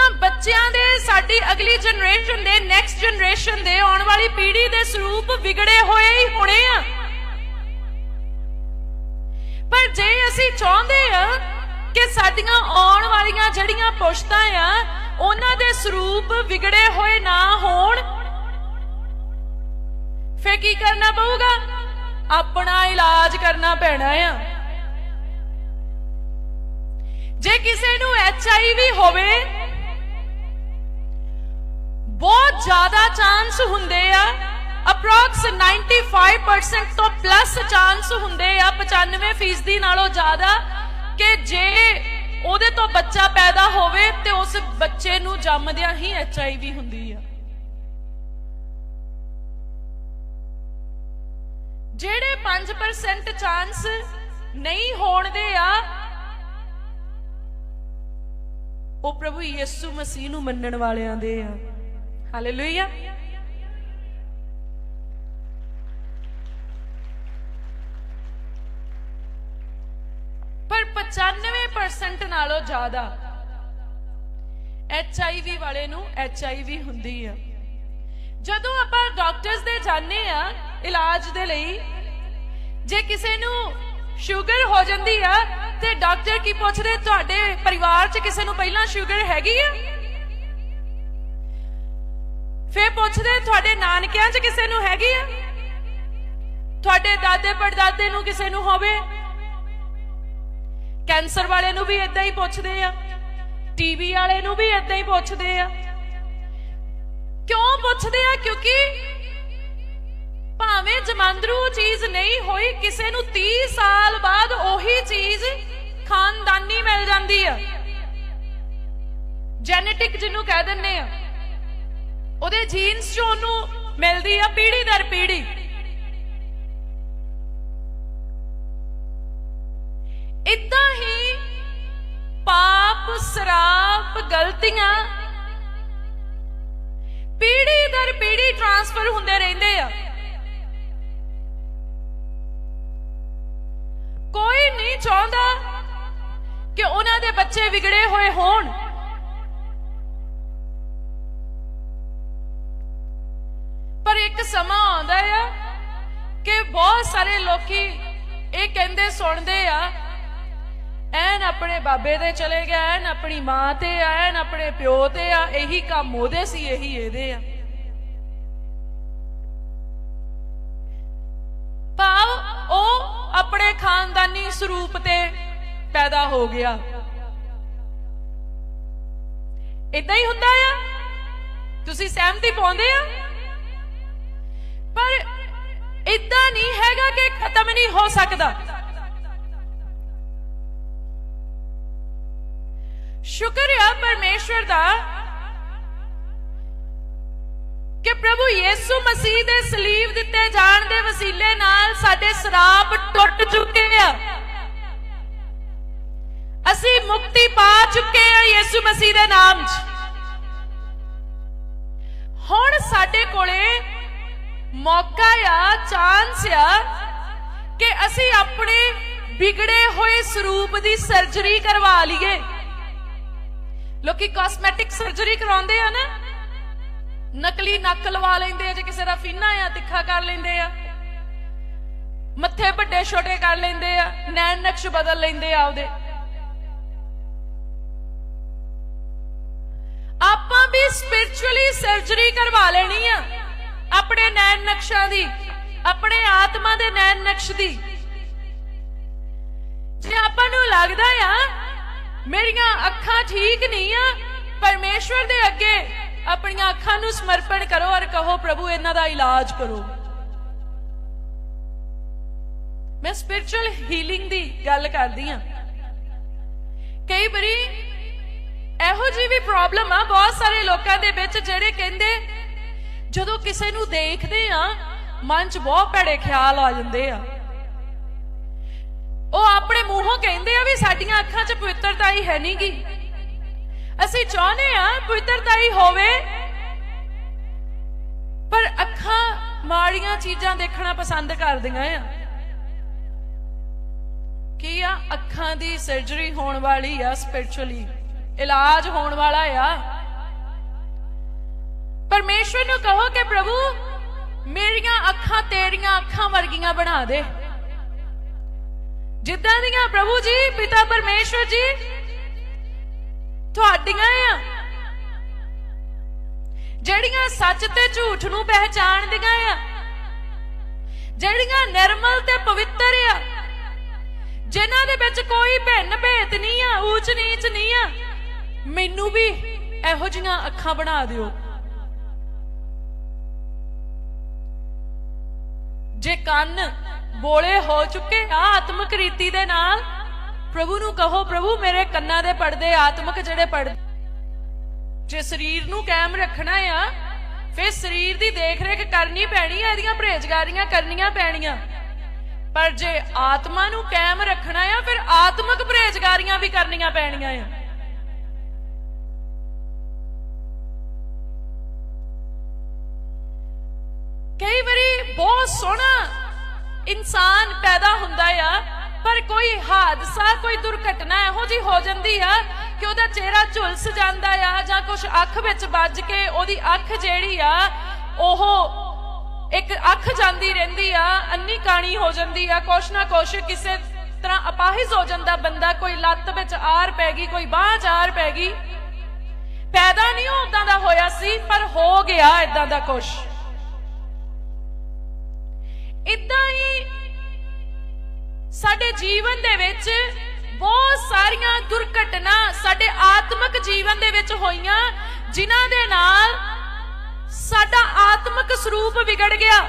ਤਾਂ ਬੱਚਿਆਂ ਦੇ ਸਾਡੀ ਅਗਲੀ ਜਨਰੇਸ਼ਨ ਦੇ ਨੈਕਸਟ ਜਨਰੇਸ਼ਨ ਦੇ ਆਉਣ ਵਾਲੀ ਪੀੜ੍ਹੀ ਦੇ ਸਰੂਪ ਵਿਗੜੇ ਹੋਏ ਹੀ ਹੋਣੇ ਆ। ਪਰ ਜੇ ਅਸੀਂ ਚਾਹੁੰਦੇ ਆ ਕਿ ਸਾਡੀਆਂ ਆਉਣ ਵਾਲੀਆਂ ਜਿਹੜੀਆਂ ਪੁਸ਼ਤਾਂ ਆ, ਉਹਨਾਂ ਦੇ ਸਰੂਪ ਵਿਗੜੇ ਹੋਏ ਨਾ ਹੋਣ ਫੇ ਕੀ ਕਰਨਾ ਪਊਗਾ? ਆਪਣਾ ਇਲਾਜ ਕਰਨਾ ਪੈਣਾ ਆ। ਜੇ ਕਿਸੇ ਨੂੰ ਐਚ ਆਈ ਵੀ ਹੋਵੇ ਬਹੁਤ ਜ਼ਿਆਦਾ ਚਾਂਸ ਹੁੰਦੇ ਆ। ਅਪਰੋਕਸ 95% ਤੋਂ ਪਲੱਸ ਚਾਂਸ ਹੁੰਦੇ ਆ 95% ਨਾਲੋਂ ਜ਼ਿਆਦਾ ਕਿ ਜੇ ਉਹਦੇ ਤੋਂ ਬੱਚਾ ਪੈਦਾ ਹੋਵੇ ਤੇ ਉਸ ਬੱਚੇ ਨੂੰ ਜੰਮਦਿਆਂ ਹੀ ਐਚ ਹੁੰਦੀ ਆ। ਜਿਹੜੇ 5% ਚਾਂਸ ਨਹੀਂ ਹੋਣ ਦੇ ਆ, ਉਹ ਪ੍ਰਭੂ ਯਿਸੂ ਮਸੀਹ ਨੂੰ ਮੰਨਣ ਵਾਲਿਆਂ ਦੇ ਆ। ਹਾਲੇਲੂਇਆ ਪਰ 95% ਨਾਲੋਂ ਜ਼ਿਆਦਾ ਐਚ ਆਈ ਵੀ ਵਾਲੇ ਨੂੰ ਐਚ ਆਈ ਵੀ ਹੁੰਦੀ ਆ। ਜਦੋਂ ਆਪਾਂ ਡਾਕਟਰਸ ਦੇ ਜਾਂਦੇ ਆ ਇਲਾਜ ਦੇ ਲਈ, ਜੇ ਕਿਸੇ ਨੂੰ ਸ਼ੂਗਰ ਹੋ ਜਾਂਦੀ ਆ ਤੇ ਡਾਕਟਰ ਕੀ ਪੁੱਛਦੇ, ਤੁਹਾਡੇ ਪਰਿਵਾਰ 'ਚ ਕਿਸੇ ਨੂੰ ਪਹਿਲਾਂ ਸ਼ੂਗਰ ਹੈਗੀ ਆ? ਫੇਰ ਪੁੱਛਦੇ, ਤੁਹਾਡੇ ਨਾਨਕਿਆਂ 'ਚ ਕਿਸੇ ਨੂੰ ਹੈਗੀ ਆ? ਤੁਹਾਡੇ ਦਾਦੇ ਪੜਦਾਦੇ ਨੂੰ ਕਿਸੇ ਨੂੰ ਹੋਵੇ? ਕੈਂਸਰ ਵਾਲੇ ਨੂੰ ਵੀ ਇਦਾਂ ਹੀ ਪੁੱਛਦੇ ਆ। ਟੀਵੀ ਵਾਲੇ ਨੂੰ ਵੀ ਇਦਾਂ ਹੀ ਪੁੱਛਦੇ ਆ। ਕਿਉਂ ਪੁੱਛਦੇ ਆ? ਕਿਉਂਕਿ ਭਾਵੇਂ ਜਮਾਂਦਰੂ ਚੀਜ਼ ਨਹੀਂ ਹੋਈ, ਕਿਸੇ ਨੂੰ 30 ਸਾਲ ਬਾਅਦ ਉਹੀ ਚੀਜ਼ ਖਾਨਦਾਨੀ ਮਿਲ ਜਾਂਦੀ ਆ। ਜੈਨੇਟਿਕ ਜਿਹਨੂੰ ਕਹਿ ਦਿੰਨੇ ਆ। ਉਹਦੇ ਜੀਨਸ ਚੋਂ ਉਹਨੂੰ ਮਿਲਦੀ ਆ ਪੀੜ੍ਹੀ ਦਰ ਪੀੜੀ। ਇਦਾਂ ਹੀ ਪਾਪ, ਸਰਾਪ, ਗਲਤੀਆਂ ਪੀੜੀ ਦਰ ਪੀੜੀ ਟ੍ਰਾਂਸਫਰ ਹੁੰਦੇ ਰਹਿੰਦੇ ਆ। ਕੋਈ ਨਹੀਂ ਚਾਹੁੰਦਾ ਕਿ ਉਹਨਾਂ ਦੇ ਬੱਚੇ ਵਿਗੜੇ ਹੋਏ ਹੋਣ। ਇੱਕ ਸਮਾਂ ਆਉਂਦਾ ਆ ਕਿ ਬਹੁਤ ਸਾਰੇ ਲੋਕੀ ਇਹ ਕਹਿੰਦੇ ਸੁਣਦੇ ਆ, ਐਨ ਆਪਣੇ ਬਾਬੇ ਦੇ ਚਲੇ ਗਿਆ, ਐਨ ਆਪਣੀ ਮਾਂ ਤੇ ਐਨ ਆਪਣੇ ਪਿਓ ਤੇ ਆ, ਇਹੀ ਕੰਮ ਉਹਦੇ ਸੀ, ਇਹੀ ਇਹਦੇ ਆ। ਭਾਵ ਉਹ ਆਪਣੇ ਖਾਨਦਾਨੀ ਸਰੂਪ ਤੇ ਪੈਦਾ ਹੋ ਗਿਆ। ਇਦਾਂ ਹੀ ਹੁੰਦਾ ਆ? ਤੁਸੀਂ ਸਹਿਮਤੀ ਪਾਉਂਦੇ ਆ? ਪਰ ਇਦਾਂ ਨਹੀਂ ਹੈਗਾ ਕਿ ਖਤਮ ਨਹੀਂ ਹੋ ਸਕਦਾ। ਸ਼ੁਕਰ ਆ ਪਰਮੇਸ਼ਵਰ ਦਾ ਕਿ ਪ੍ਰਭੂ ਯੀਸੂ ਮਸੀਹ ਦੇ ਸਲੀਬ ਦਿੱਤੇ ਜਾਣ ਦੇ ਵਸੀਲੇ ਨਾਲ ਸਾਡੇ ਸਰਾਪ ਟੁੱਟ ਚੁੱਕੇ ਆ। ਅਸੀਂ ਮੁਕਤੀ ਪਾ ਚੁੱਕੇ ਆ ਯੀਸੂ ਮਸੀਹ ਦੇ ਨਾਮ 'ਚ। ਹੁਣ ਸਾਡੇ ਕੋਲੇ ਮੌਕਾ ਆ ਚਾਂਸ ਆ ਕਿ ਅਸੀਂ ਆਪਣੇ ਵਿਗੜੇ ਹੋਏ ਸਰੂਪ ਦੀ ਸਰਜਰੀ ਕਰਵਾ ਲਈਏ। ਲੋਕੀ ਕਾਸਮੈਟਿਕ ਸਰਜਰੀ ਕਰਾਉਂਦੇ ਆ ਨਾ। ਨਕਲੀ ਨੱਕ ਲਵਾ ਲੈਂਦੇ ਆ, ਜੇ ਕਿਸੇ ਦਾ ਫੀਨਾ ਆ, ਤਿੱਖਾ ਕਰ ਲੈਂਦੇ ਆ। ਮੱਥੇ ਵੱਡੇ ਛੋਟੇ ਕਰ ਲੈਂਦੇ ਆ, ਨੈਣ ਨਕਸ਼ ਬਦਲ ਲੈਂਦੇ ਆ ਉਹਦੇ ਆਪਾਂ ਵੀ ਸਪਿਰਚੁਅਲੀ ਸਰਜਰੀ ਕਰਵਾ ਲੈਣੀ ਆ। ਆਪਣੇ ਨੈਣ ਨਕਸ਼ਾਂ ਦੀ, ਆਪਣੇ ਆਤਮਾ ਦੇ ਨੈਣ ਨਕਸ਼ ਦੀ। ਜੇ ਆਪਾਂ ਨੂੰ ਲੱਗਦਾ ਆ, ਮੇਰੀਆਂ ਅੱਖਾਂ ਠੀਕ ਨਹੀਂ ਆ, ਪਰਮੇਸ਼ਵਰ ਦੇ ਅੱਗੇ ਆਪਣੀਆਂ ਅੱਖਾਂ ਨੂੰ ਸਮਰਪਣ ਕਰੋ ਔਰ ਕਹੋ, ਪ੍ਰਭੂ, ਇਹਨਾਂ ਦਾ ਇਲਾਜ ਕਰੋ। ਮੈਂ ਸਪਿਰਚੁਅਲ ਹੀਲਿੰਗ ਦੀ ਗੱਲ ਕਰਦੀ ਆ। ਕਈ ਵਾਰੀ ਇਹੋ ਜੀ ਵੀ ਪ੍ਰੋਬਲਮ ਆ, ਬਹੁਤ ਸਾਰੇ ਲੋਕਾਂ ਦੇ ਵਿੱਚ ਜਿਹੜੇ ਕਹਿੰਦੇ ਜਦੋਂ ਕਿਸੇ ਨੂੰ ਦੇਖਦੇ ਆ, ਮਨ 'ਚ ਬਹੁਤ ਭੈੜੇ ਖਿਆਲ ਆ ਜਾਂਦੇ ਆ। ਉਹ ਆਪਣੇ ਮੂੰਹੋਂ ਕਹਿੰਦੇ ਆ ਵੀ ਸਾਡੀਆਂ ਅੱਖਾਂ 'ਚ ਪਵਿੱਤਰਤਾ ਹੀ ਹੈ ਨਹੀਂਗੀ ਅਸੀਂ ਚਾਹੁੰਦੇ ਆ ਪਵਿੱਤਰਤਾ ਹੀ ਹੋਵੇ, ਪਰ ਅੱਖਾਂ ਮਾੜੀਆਂ ਚੀਜ਼ਾਂ ਦੇਖਣਾ ਪਸੰਦ ਕਰਦੀਆਂ ਆ। ਕੀ ਆ? ਅੱਖਾਂ ਦੀ ਸਰਜਰੀ ਹੋਣ ਵਾਲੀ ਆ ਸਪਿਰਚੁਅਲੀ ਇਲਾਜ ਹੋਣ ਵਾਲਾ ਆ। ਪਰਮੇਸ਼ਵਰ ਨੂੰ ਕਹੋ ਕਿ ਪ੍ਰਭੂ, ਮੇਰੀਆਂ ਅੱਖਾਂ ਤੇਰੀਆਂ ਅੱਖਾਂ ਵਰਗੀਆਂ ਬਣਾ ਦੇ। ਜਿੱਦਾਂ ਦੀਆਂ ਪ੍ਰਭੂ ਜੀ, ਪਿਤਾ ਪਰਮੇਸ਼ਵਰ ਜੀ, ਤੁਹਾਡੀਆਂ ਆ। ਜਿਹੜੀਆਂ ਸੱਚ ਤੇ ਝੂਠ ਨੂੰ ਪਹਿਚਾਣਦੀਆਂ ਆ। ਜਿਹੜੀਆਂ ਨਿਰਮਲ ਤੇ ਪਵਿੱਤਰ ਆ। ਜਿਨ੍ਹਾਂ ਦੇ ਵਿੱਚ ਕੋਈ ਭਿੰਨ ਭੇਤ ਨਹੀਂ ਆ, ਊਚ ਨੀਚ ਨਹੀਂ ਆ। ਮੈਨੂੰ ਵੀ ਇਹੋ ਜਿਹੀਆਂ ਅੱਖਾਂ ਬਣਾ ਦਿਓ। ਜੇ ਕੰਨ ਬੋਲੇ ਹੋ ਚੁੱਕੇ ਆ ਆਤਮਿਕ ਰੀਤੀ ਦੇ ਨਾਲ, ਪ੍ਰਭੂ ਨੂੰ ਕਹੋ, ਪ੍ਰਭੂ, ਮੇਰੇ ਕੰਨਾਂ ਦੇ ਪਰਦੇ ਆਤਮਿਕ ਜਿਹੜੇ ਪਰਦੇ ਜੇ ਸਰੀਰ ਨੂੰ ਕਾਇਮ ਰੱਖਣਾ ਆ, ਫਿਰ ਸਰੀਰ ਦੀ ਦੇਖ-ਰੇਖ ਕਰਨੀ ਪੈਣੀ ਆ, ਇਹਦੀਆਂ ਪਰਹੇਜ਼ਗਾਰੀਆਂ ਕਰਨੀਆਂ ਪੈਣੀਆਂ। ਪਰ ਜੇ ਆਤਮਾ ਨੂੰ ਕਾਇਮ ਰੱਖਣਾ ਆ, ਫਿਰ ਆਤਮਿਕ ਪਰਹੇਜ਼ਗਾਰੀਆਂ ਵੀ ਕਰਨੀਆਂ ਪੈਣੀਆਂ ਆ ਕਈ ਵਾਰੀ ਬਹੁਤ ਸੋਹਣਾ ਇਨਸਾਨ ਪੈਦਾ ਹੁੰਦਾ ਆ, ਪਰ ਕੋਈ ਹਾਦਸਾ, ਕੋਈ ਦੁਰਘਟਨਾ ਇਹੋ ਜੀ ਹੋ ਜਾਂਦੀ ਆ ਕਿ ਉਹਦਾ ਚਿਹਰਾ ਝੁਲਸ ਜਾਂਦਾ ਆ ਜਾਂ ਕੁਝ ਅੱਖ ਵਿੱਚ ਵੱਜ ਕੇ ਉਹਦੀ ਅੱਖ ਜਿਹੜੀ ਆ, ਉਹ ਇੱਕ ਅੱਖ ਜਾਂਦੀ ਰਹਿੰਦੀ ਆ, ਅੰਨੀ ਕਾਣੀ ਹੋ ਜਾਂਦੀ ਆ, ਕੁਛ ਨਾ ਕੁਛ ਕਿਸੇ ਤਰ੍ਹਾਂ ਅਪਾਹਿਜ ਹੋ ਜਾਂਦਾ ਬੰਦਾ, ਕੋਈ ਲੱਤ ਵਿੱਚ ਆਰ ਪੈ ਗਈ, ਕੋਈ ਬਾਹ 'ਚ ਆਰ ਪੈ ਗਈ। ਪੈਦਾ ਨਹੀਂ ਉਦਾਂ ਦਾ ਹੋਇਆ ਸੀ, ਪਰ ਹੋ ਗਿਆ ਇਦਾਂ ਦਾ ਕੁਛ। ਇਦਾਂ ਹੀ ਸਾਡੇ ਜੀਵਨ ਦੇ ਵਿੱਚ ਬਹੁਤ ਸਾਰੀਆਂ ਦੁਰਘਟਨਾ ਸਾਡੇ ਆਤਮਿਕ ਜੀਵਨ ਦੇ ਵਿੱਚ ਹੋਈਆਂ, ਜਿਨ੍ਹਾਂ ਦੇ ਨਾਲ ਸਾਡਾ ਆਤਮਿਕ ਸਰੂਪ ਵਿਗੜ ਗਿਆ।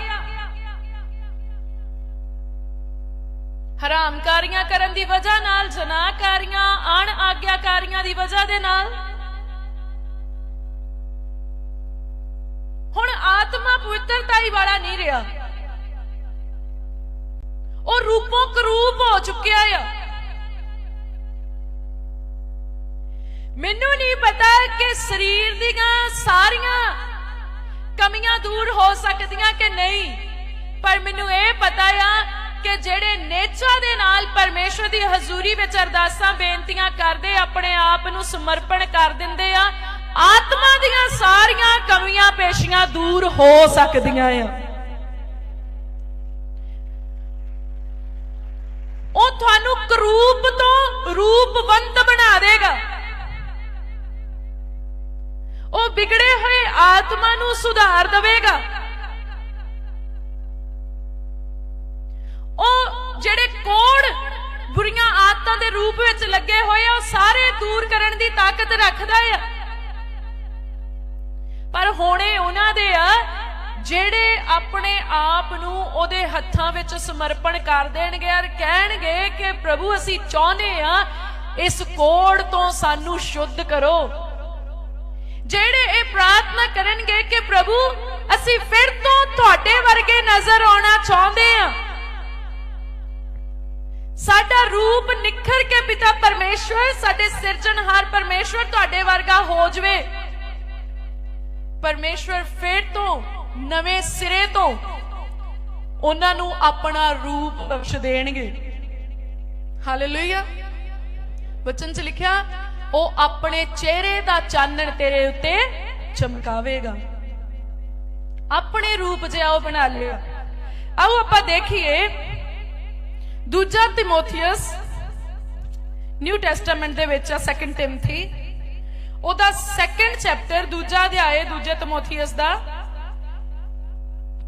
ਹਰਾਮਕਾਰੀਆਂ ਕਰਨ ਦੀ ਵਜ੍ਹਾ ਨਾਲ, ਜਨਾਹਕਾਰੀਆਂ ਅਣ ਆਗਿਆਕਾਰੀਆਂ ਦੀ ਵਜ੍ਹਾ ਦੇ ਨਾਲ। ਹੁਣ ਆਤਮਾ ਪਵਿੱਤਰਤਾਈ ਵਾਲਾ ਨਹੀਂ ਰਿਹਾ। ਉਹ ਰੂਪੋਂ ਕਰੂਪ ਹੋ ਚੁੱਕਿਆ ਆ। ਮੈਨੂੰ ਨਹੀਂ ਪਤਾ ਕਿ ਸਰੀਰ ਦੀਆਂ ਸਾਰੀਆਂ ਕਮੀਆਂ ਦੂਰ ਹੋ ਸਕਦੀਆਂ ਕਿ ਨਹੀਂ, ਪਰ ਮੈਨੂੰ ਇਹ ਪਤਾ ਆ ਕਿ ਜਿਹੜੇ ਨੇਚਾ ਦੇ ਨਾਲ ਪਰਮੇਸ਼ਵਰ ਦੀ ਹਜ਼ੂਰੀ ਵਿੱਚ ਅਰਦਾਸਾਂ, ਬੇਨਤੀਆਂ ਕਰਦੇ, ਆਪਣੇ ਆਪ ਨੂੰ ਸਮਰਪਣ ਕਰ ਦਿੰਦੇ ਆ, ਆਤਮਾ ਦੀਆਂ ਸਾਰੀਆਂ ਕਮੀਆਂ, ਪੇਸ਼ੀਆਂ ਦੂਰ ਹੋ ਸਕਦੀਆਂ ਆ। ਨੂੰ ਸੁਧਾਰ ਦੇਵੇਗਾ। ਉਹ ਜਿਹੜੇ ਕੋੜ ਬੁਰੀਆਂ ਆਦਤਾਂ ਦੇ ਰੂਪ ਵਿੱਚ ਲੱਗੇ ਹੋਏ ਆ, ਉਹ ਸਾਰੇ ਦੂਰ ਕਰਨ ਦੀ ਤਾਕਤ ਰੱਖਦਾ ਆ। ਪਰ ਹੋਣੇ ਉਹਨਾਂ ਦੇ ਆ, ਜਿਹੜੇ ਆਪਣੇ ਆਪ ਨੂੰ ਉਹਦੇ ਹੱਥਾਂ ਵਿੱਚ ਸਮਰਪਣ ਕਰ ਦੇਣਗੇ ਔਰ ਕਹਿਣਗੇ ਕਿ ਪ੍ਰਭੂ, ਅਸੀਂ ਚਾਹੁੰਦੇ ਆ, ਇਸ ਕੋੜ ਤੋਂ ਸਾਨੂੰ ਸ਼ੁੱਧ ਕਰੋ। ਜਿਹੜੇ ਇਹ ਪ੍ਰਾਰਥਨਾ ਕਰਨਗੇ ਕਿ ਪ੍ਰਭੂ, ਅਸੀਂ ਫਿਰ ਤੋਂ ਤੁਹਾਡੇ ਵਰਗੇ ਨਜ਼ਰ ਆਉਣਾ ਚਾਹੁੰਦੇ ਆ ਸਾਡਾ ਰੂਪ ਨਿਖਰ ਕੇ ਪਿਤਾ ਪਰਮੇਸ਼ਵਰ, ਸਾਡੇ ਸਿਰਜਣਹਾਰ ਪਰਮੇਸ਼ਵਰ ਤੁਹਾਡੇ ਵਰਗਾ ਹੋ ਜਵੇ। ਪਰਮੇਸ਼ਵਰ ਫਿਰ ਤੋਂ ਨਵੇਂ ਸਿਰੇ ਤੋਂ ਉਹਨਾਂ ਨੂੰ ਆਪਣਾ ਰੂਪ ਬਖਸ਼ ਦੇਣਗੇ। ਹਾਲੇਲੂਇਆ ਵਚਨ 'ਚ ਲਿਖਿਆ ਉਹ ਆਪਣੇ ਚਿਹਰੇ ਦਾ ਚਾਨਣ ਤੇਰੇ ਉੱਤੇ ਚਮਕਾਵੇਗਾ। ਆਪਣੇ ਰੂਪ ਜਿਹਾ ਉਹ ਬਣਾ ਲਿਆ। ਆਓ ਆਪਾਂ ਦੇਖੀਏ। ਦੂਜਾ ਤਿਮੋਥੀਅਸ, ਨਿਊ ਟੈਸਟਾਮੈਂਟ ਦੇ ਵਿੱਚ ਆ ਸੈਕੰਡ ਟਿਮਥੀ ਉਹਦਾ ਸੈਕੰਡ ਚੈਪਟਰ ਦੂਜਾ ਅਧਿਆਏ, ਦੂਜੇ ਤਿਮੋਥੀਅਸ ਦਾ।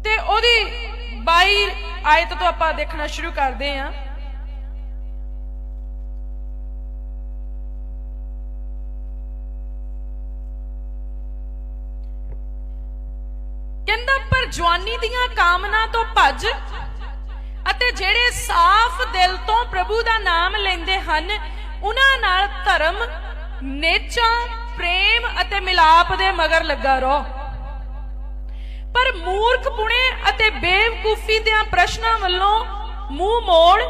ਤੇ ਉਹਦੀ 22 ਆਇਤ ਤੋਂ ਆਪਾਂ ਦੇਖਣਾ ਸ਼ੁਰੂ ਕਰਦੇ ਹਾਂ ਕਹਿੰਦਾ ਪਰ ਜਵਾਨੀ ਦੀਆਂ ਕਾਮਨਾ ਤੋਂ ਭੱਜ ਅਤੇ ਜਿਹੜੇ ਸਾਫ਼ ਦਿਲ ਤੋਂ ਪ੍ਰਭੂ ਦਾ ਨਾਮ ਲੈਂਦੇ ਹਨ, ਉਹਨਾਂ ਨਾਲ ਧਰਮ, ਨੇਚਾ, ਪ੍ਰੇਮ ਅਤੇ ਮਿਲਾਪ ਦੇ ਮਗਰ ਲੱਗਾ ਰਹੋ। ਪਰ ਮੂਰਖ ਪੁਣੇ ਅਤੇ ਬੇਵਕੂਫੀ ਦੇ ਪ੍ਰਸ਼ਨਾਂ ਵੱਲੋਂ ਮੂੰਹ ਮੋੜ,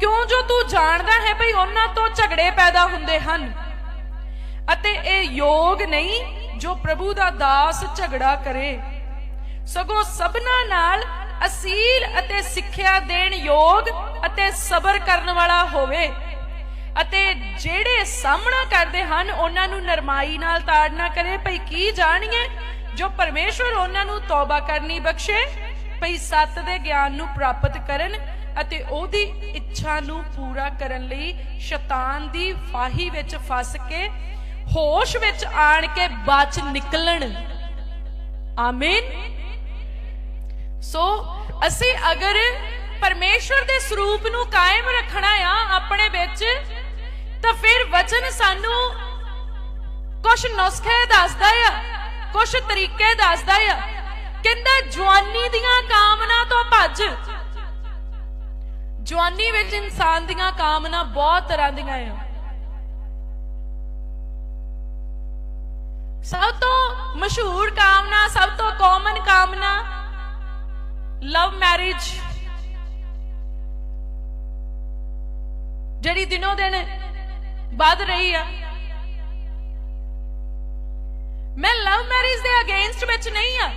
ਕਿਉਂ ਜੋ ਤੂੰ ਜਾਣਦਾ ਹੈ ਭਈ ਉਹਨਾਂ ਤੋਂ ਝਗੜੇ ਪੈਦਾ ਹੁੰਦੇ ਹਨ? ਅਤੇ ਇਹ ਯੋਗ ਨਹੀਂ ਜੋ ਪ੍ਰਭੂ ਦਾ ਦਾਸ ਝਗੜਾ ਕਰੇ। ਸਗੋਂ ਸਭਨਾ ਨਾਲ ਅਸੀਲ ਅਤੇ ਸਿੱਖਿਆ ਦੇਣ ਯੋਗ ਅਤੇ ਸਬਰ ਕਰਨ ਵਾਲਾ ਹੋਵੇ। ਅਤੇ ਜਿਹੜੇ ਸਾਹਮਣਾ ਕਰਦੇ ਹਨ, ਉਹਨਾਂ ਨੂੰ ਨਰਮਾਈ ਨਾਲ ਤਾੜਨਾ ਕਰੇ। ਭਈ ਕੀ ਜਾਣੀਏ? ਜੋ ਪਰਮੇਸ਼ਵਰ ਉਹਨਾਂ ਨੂੰ ਤੌਬਾ ਕਰਨੀ ਬਖਸ਼ੇ, ਭਈ ਸੱਤ ਦੇ ਗਿਆਨ ਨੂੰ ਪ੍ਰਾਪਤ ਕਰਨ ਅਤੇ ਉਹਦੀ ਇੱਛਾ ਨੂੰ ਪੂਰਾ ਕਰਨ ਲਈ ਸ਼ੈਤਾਨ ਦੀ ਫਾਹੀ ਵਿੱਚ ਫਸ ਕੇ, ਹੋਸ਼ ਵਿੱਚ ਆਣ ਕੇ ਬਚ ਨਿਕਲਣ। ਆਮੀਨ। ਸੋ ਅਸੀਂ ਅਗਰ ਪਰਮੇਸ਼ਵਰ ਦੇ ਸਰੂਪ ਨੂੰ ਕਾਇਮ ਰੱਖਣਾ ਆ ਆਪਣੇ ਵਿੱਚ, ਤਾਂ ਫਿਰ ਵਚਨ ਸਾਨੂੰ ਕੁਝ ਨੁਸਖੇ ਦੱਸਦਾ ਆ ਕੁਝ ਤਰੀਕੇ ਦੱਸਦਾ ਆ। ਕਹਿੰਦਾ, ਜਵਾਨੀ ਦੀਆਂ ਕਾਮਨਾ ਤੋਂ ਭੱਜ। ਜਵਾਨੀ ਵਿੱਚ ਇਨਸਾਨ ਦੀਆਂ ਕਾਮਨਾ ਬਹੁਤ ਤਰ੍ਹਾਂ ਦੀਆਂ ਆ। ਸਭ ਤੋਂ ਮਸ਼ਹੂਰ ਕਾਮਨਾ, ਸਭ ਤੋਂ ਕਾਮਨ ਕਾਮਨਾ ਲਵ ਮੈਰਿਜ ਜਿਹੜੀ ਦਿਨੋ ਦਿਨ ਵੱਧ ਰਹੀ ਆ। ਮੈਂ ਲਵ ਮੈਰਿਜ ਦੇ ਅਗੇਂਸਟ ਵਿੱਚ ਨਹੀਂ ਆ।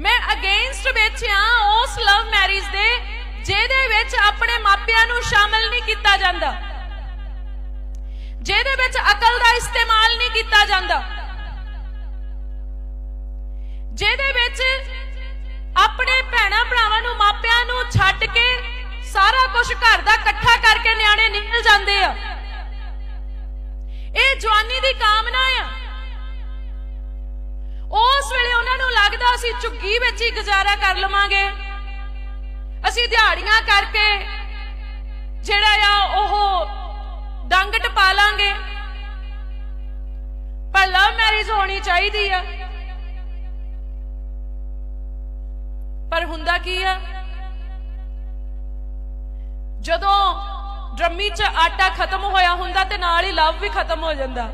ਮੈਂ ਅਗੇਂਸਟ ਵਿੱਚ ਆ, ਉਸ ਲਵ ਮੈਰਿਜ ਦੇ, ਜਿਹਦੇ ਵਿੱਚ ਆਪਣੇ ਮਾਪਿਆਂ ਨੂੰ ਸ਼ਾਮਲ ਨਹੀਂ ਕੀਤਾ ਜਾਂਦਾ। ਜਿਹਦੇ ਵਿੱਚ ਅਕਲ ਦਾ ਇਸਤੇਮਾਲ ਨਹੀਂ ਕੀਤਾ ਜਾਂਦਾ। ਜਿਹਦੇ ਵਿੱਚ ਆਪਣੇ ਭੈਣਾ ਭਰਾਵਾਂ ਨੂੰ, ਮਾਪਿਆਂ ਨੂੰ ਛੱਡ ਕੇ ਸਾਰਾ ਕੁਝ ਘਰ ਦਾ ਇਕੱਠਾ ਕਰਕੇ ਨਿਆਣੇ ਨਿਕਲ ਜਾਂਦੇ ਆ। ਇਹ ਜਵਾਨੀ ਦੀ ਕਾਮਨਾ ਆ। ਉਸ ਵੇਲੇ ਉਹਨਾਂ ਨੂੰ ਲੱਗਦਾ ਅਸੀਂ ਝੁੱਗੀ ਵਿੱਚ ਹੀ ਗੁਜ਼ਾਰਾ ਕਰ ਲਵਾਂਗੇ। ਅਸੀਂ ਦਿਹਾੜੀਆਂ ਕਰਕੇ ਜਿਹੜਾ ਆ ਉਹ ਡੰਗ ਟਪਾ ਲਾਂਗੇ। ਪਰ ਲਵ ਮੈਰਿਜ ਹੋਣੀ ਚਾਹੀਦੀ ਆ। ਪਰ ਹੁੰਦਾ ਕੀ ਆ? ਜਦੋਂ ਡਰਮੀ 'ਚ ਆਟਾ ਖਤਮ ਹੋਇਆ ਹੁੰਦਾ ਤੇ ਨਾਲ ਹੀ ਲਵ ਵੀ ਖਤਮ ਹੋ ਜਾਂਦਾ।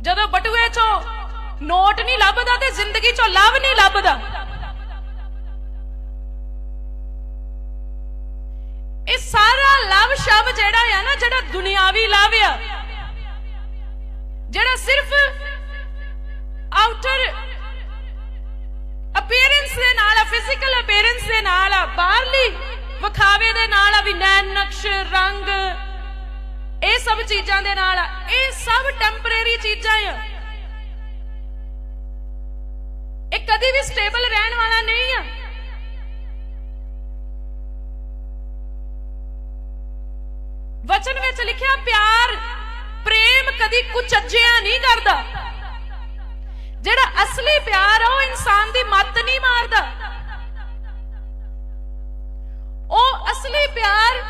ਜਦੋਂ ਬਟੂਏ 'ਚੋਂ ਨੋਟ ਨਹੀਂ ਲੱਭਦਾ ਤੇ ਜ਼ਿੰਦਗੀ 'ਚੋਂ ਲਵ ਨਹੀਂ ਲੱਭਦਾ। ਇਹ ਸਾਰਾ ਲਵ ਸ਼ਬ ਜਿਹੜਾ ਆ ਨਾ, ਜਿਹੜਾ ਦੁਨਿਆਵੀ ਲਵ ਆ, ਜਿਹੜਾ ਸਿਰਫ ਆਊਟਰ ਅਪੀਅਰੈਂਸ ਦੇ ਨਾਲ ਆ ਫਿਜ਼ੀਕਲ ਅਪੀਅਰੈਂਸ ਦੇ ਨਾਲ ਆ, ਬਾਹਰਲੀ ਵਿਖਾਵੇ ਦੇ ਨਾਲ ਆ ਵੀ ਨੈਣ, ਨਕਸ਼, ਰੰਗ। ਇਹ ਸਭ ਚੀਜ਼ਾਂ ਦੇ ਨਾਲ ਆ, ਇਹ ਸਭ ਟੈਂਪਰੇਰੀ ਚੀਜ਼ਾਂ ਆ। ਇਹ ਕਦੀ ਵੀ ਸਟੇਬਲ ਰਹਿਣ ਵਾਲਾ ਨਹੀਂ ਆ। ਵਚਨ ਵਿੱਚ ਲਿਖਿਆ, ਪਿਆਰ, ਪ੍ਰੇਮ ਕਦੀ ਕੁਚੱਜਿਆ ਨਹੀਂ ਕਰਦਾ। ਇਨਸਾਨ ਦੀ ਮੱਤ ਨਹੀਂ ਮਾਰਦਾ। ਉਹ ਅਸਲੀ ਪਿਆਰ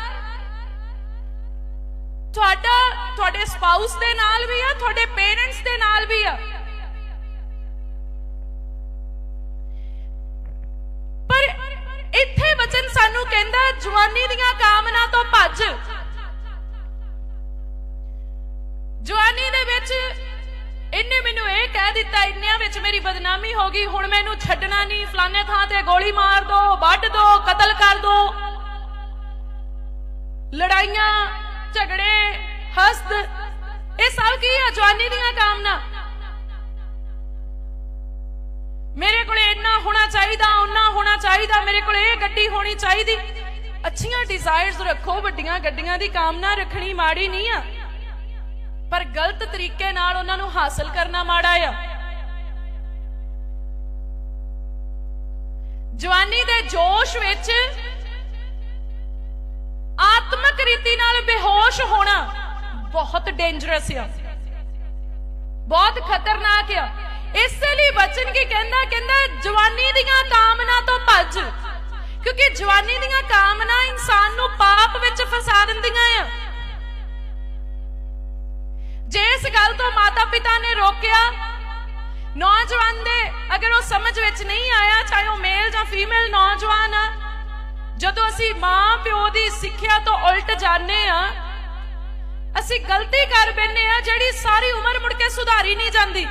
ਤੁਹਾਡਾ, ਤੁਹਾਡੇ ਸਪਾਊਸ ਦੇ ਨਾਲ ਵੀ ਆ, ਤੁਹਾਡੇ ਪੇਰੈਂਟਸ ਦੇ ਨਾਲ ਵੀ ਆ। ਪਰ ਇੱਥੇ ਵਚਨ ਸਾਨੂੰ ਕਹਿੰਦਾ, ਜਵਾਨੀ ਦੀਆਂ ਕਾਮਨਾ ਤੋਂ ਭੱਜ। ਕਹਿ ਦਿੱਤਾ, ਇੰਨਿਆਂ ਵਿੱਚ ਮੇਰੀ ਬਦਨਾਮੀ ਹੋ ਗਈ। ਹੁਣ ਮੈਨੂੰ ਛੱਡਣਾ ਨਹੀਂ। ਫਲਾਣੇ ਥਾਂ ਤੇ ਗੋਲੀ ਮਾਰ ਦੋ, ਵੱਢ ਦੋ, ਕਤਲ ਕਰ ਦੋ। ਲੜਾਈਆਂ, ਝਗੜੇ, ਹਸਦ, ਇਹ ਸਭ ਕੀ ਹੈ ਜਵਾਨੀ ਦੀਆਂ ਕਾਮਨਾ। ਮੇਰੇ ਕੋਲ ਇੰਨਾ ਹੋਣਾ ਚਾਹੀਦਾ ਉਹਨਾਂ ਹੋਣਾ ਚਾਹੀਦਾ। ਮੇਰੇ ਕੋਲ ਇਹ ਗੱਡੀ ਹੋਣੀ ਚਾਹੀਦੀ। ਅੱਛੀਆਂ ਡਿਜ਼ਾਇਰਸ ਰੱਖੋ, ਵੱਡੀਆਂ ਗੱਡੀਆਂ ਦੀ ਕਾਮਨਾ ਰੱਖਣੀ ਮਾੜੀ ਨਹੀਂ ਆ। ਪਰ ਗਲਤ ਤਰੀਕੇ ਨਾਲ ਉਹਨਾਂ ਨੂੰ ਹਾਸਲ ਕਰਨਾ ਮਾੜਾ ਆ। ਜਵਾਨੀ ਦੇ ਜੋਸ਼ ਵਿੱਚ ਆਤਮਿਕ ਰੀਤੀ ਨਾਲ ਬੇਹੋਸ਼ ਹੋਣਾ ਬਹੁਤ ਡੇਂਜਰਸ ਆ। ਬਹੁਤ ਖਤਰਨਾਕ ਆ। ਇਸੇ ਲਈ ਬਚਨ ਕੀ ਕਹਿੰਦਾ ਕਹਿੰਦਾ ਜਵਾਨੀ ਦੀਆਂ ਕਾਮਨਾ ਤੋਂ ਭੱਜ। ਕਿਉਂਕਿ ਜਵਾਨੀ ਦੀਆਂ ਕਾਮਨਾ ਇਨਸਾਨ ਨੂੰ ਪਾਪ ਵਿੱਚ ਫਸਾ ਦਿੰਦੀਆਂ ਆ। ਜੇ ਇਸ ਗੱਲ ਤੋਂ ਮਾਤਾ ਪਿਤਾ ਨੇ ਰੋਕਿਆ, ਨੌਜਵਾਨ ਦੇ ਅਗਰ ਉਹ ਸਮਝ ਵਿੱਚ ਨਹੀਂ ਆਇਆ, ਚਾਹੇ ਉਹ ਮੇਲ ਜਾਂ ਫੀਮੇਲ ਨੌਜਵਾਨ ਆ ਜਦੋਂ ਅਸੀਂ ਮਾਂ ਪਿਓ ਦੀ ਸਿੱਖਿਆ ਤੋਂ ਉਲਟ ਜਾਂਦੇ ਆ ਅਸੀਂ ਗਲਤੀ ਕਰ ਬੈਨੇ ਆ ਜਿਹੜੀ ਸਾਰੀ ਉਮਰ ਮੁੜ ਕੇ ਸੁਧਾਰੀ ਨਹੀਂ ਜਾਂਦੀ।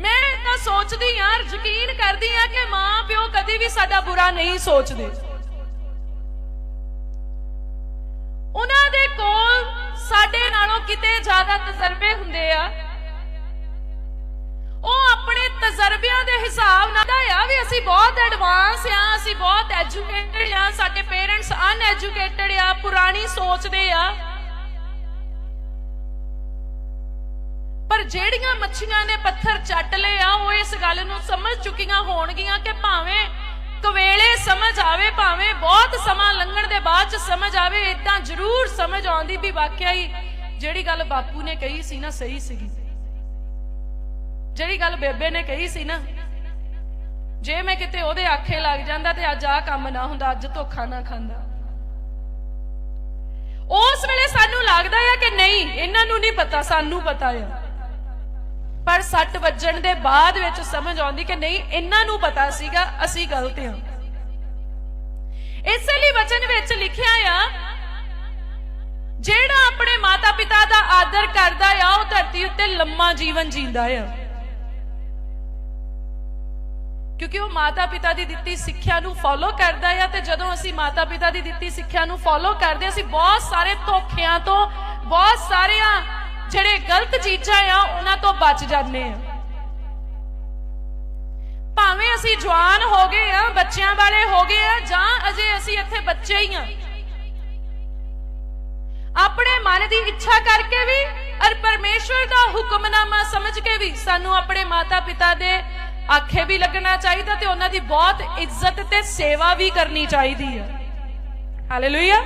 ਮੈਂ ਤਾਂ ਸੋਚਦੀ ਆ ਯਕੀਨ ਕਰਦੀ ਆ ਕਿ ਮਾਂ ਪਿਓ ਕਦੀ ਵੀ ਸਾਡਾ ਬੁਰਾ ਨਹੀਂ ਸੋਚਦੇ। ਕਿਤੇ ਜ਼ਿਆਦਾ ਤਜਰਬੇ ਹੁੰਦੇ ਆ? ਉਹ ਆਪਣੇ ਤਜਰਬਿਆਂ ਦੇ ਹਿਸਾਬ ਨਾਲ ਆ ਵੀ ਅਸੀਂ ਬਹੁਤ ਐਡਵਾਂਸ ਆ, ਅਸੀਂ ਬਹੁਤ ਐਜੂਕੇਟਡ ਆ, ਸਾਡੇ ਪੇਰੈਂਟਸ ਅਨਐਜੂਕੇਟਡ ਆ, ਪੁਰਾਣੀ ਸੋਚਦੇ ਆ। ਪਰ ਜਿਹੜੀਆਂ ਮੱਛੀਆਂ ਨੇ ਪੱਥਰ ਚੱਟ ਲਏ ਆ, ਉਹ ਇਸ ਗੱਲ ਨੂੰ ਸਮਝ ਚੁੱਕੀਆਂ ਹੋਣਗੀਆਂ ਕਿ ਭਾਵੇਂ ਕਵੇਲੇ ਸਮਝ ਆਵੇ, ਭਾਵੇਂ ਬਹੁਤ ਸਮਾਂ ਲੰਘਣ ਦੇ ਬਾਅਦ ਚ ਸਮਝ ਆਵੇ ਇਦਾਂ ਜ਼ਰੂਰ ਸਮਝ ਆਉਂਦੀ ਵੀ ਵਾਕਿਆ ਹੀ ਜਿਹੜੀ ਗੱਲ ਬਾਪੂ ਨੇ ਕਹੀ ਸੀ ਨਾ, ਸਹੀ ਸੀਗੀ। ਜਿਹੜੀ ਗੱਲ ਬੇਬੇ ਨੇ ਕਹੀ ਸੀ ਨਾ, ਜੇ ਮੈਂ ਕਿਤੇ ਉਹਦੇ ਆਖੇ ਲੱਗ ਜਾਂਦਾ ਤੇ ਅੱਜ ਆ ਕੰਮ ਨਾ ਹੁੰਦਾ, ਅੱਜ ਧੋਖਾ ਨਾ ਖਾਂਦਾ। ਉਸ ਵੇਲੇ ਸਾਨੂੰ ਲੱਗਦਾ ਹੈ ਕਿ ਨਹੀਂ, ਇਹਨਾਂ ਨੂੰ ਨਹੀਂ ਪਤਾ, ਸਾਨੂੰ ਪਤਾ ਆ। ਪਰ ਸੱਟ ਵੱਜਣ ਦੇ ਬਾਅਦ ਵਿੱਚ ਸਮਝ ਆਉਂਦੀ ਕਿ ਨਹੀਂ, ਇਹਨਾਂ ਨੂੰ ਪਤਾ ਸੀਗਾ, ਅਸੀਂ ਗਲਤ ਹਾਂ ਇਸੇ ਲਈ ਵਚਨ ਵਿੱਚ ਲਿਖਿਆ ਆ ਜਿਹੜਾ ਆਪਣੇ ਮਾਤਾ ਪਿਤਾ ਦਾ ਆਦਰ ਕਰਦਾ ਆ, ਉਹ ਧਰਤੀ ਉੱਤੇ ਲੰਮਾ ਜੀਵਨ ਜੀਂਦਾ ਆ। ਕਿਉਂਕਿ ਉਹ ਮਾਤਾ ਪਿਤਾ ਦੀ ਦਿੱਤੀ ਸਿੱਖਿਆ ਨੂੰ ਫੋਲੋ ਕਰਦਾ ਆ ਤੇ ਜਦੋਂ ਅਸੀਂ ਮਾਤਾ ਪਿਤਾ ਦੀ ਦਿੱਤੀ ਸਿੱਖਿਆ ਨੂੰ ਫੋਲੋ ਕਰਦੇ, ਅਸੀਂ ਬਹੁਤ ਸਾਰੇ ਧੋਖਿਆਂ ਤੋਂ, ਬਹੁਤ ਸਾਰੀਆਂ ਜਿਹੜੇ ਗਲਤ ਚੀਜ਼ਾਂ ਆ, ਉਹਨਾਂ ਤੋਂ ਬਚ ਜਾਂਦੇ ਆ। ਭਾਵੇਂ ਅਸੀਂ ਜਵਾਨ ਹੋ ਗਏ ਆ, ਬੱਚਿਆਂ ਵਾਲੇ ਹੋ ਗਏ ਆ, ਜਾਂ ਅਜੇ ਅਸੀਂ ਇੱਥੇ ਬੱਚੇ ਹੀ ਆ ਆਪਣੇ ਮਨ ਦੀ ਇੱਛਾ ਕਰਕੇ ਵੀ ਅਰ ਪਰਮੇਸ਼ਵਰ ਦਾ ਹੁਕਮਨਾਮਾ ਸਮਝ ਕੇ ਵੀ ਸਾਨੂੰ ਆਪਣੇ ਮਾਤਾ ਪਿਤਾ ਦੇ ਆਖੇ ਵੀ ਲੱਗਣਾ ਚਾਹੀਦਾ ਤੇ ਉਹਨਾਂ ਦੀ ਬਹੁਤ ਇੱਜ਼ਤ ਤੇ ਸੇਵਾ ਵੀ ਕਰਨੀ ਚਾਹੀਦੀ ਹੈ। ਹਾਲੇਲੂਇਆ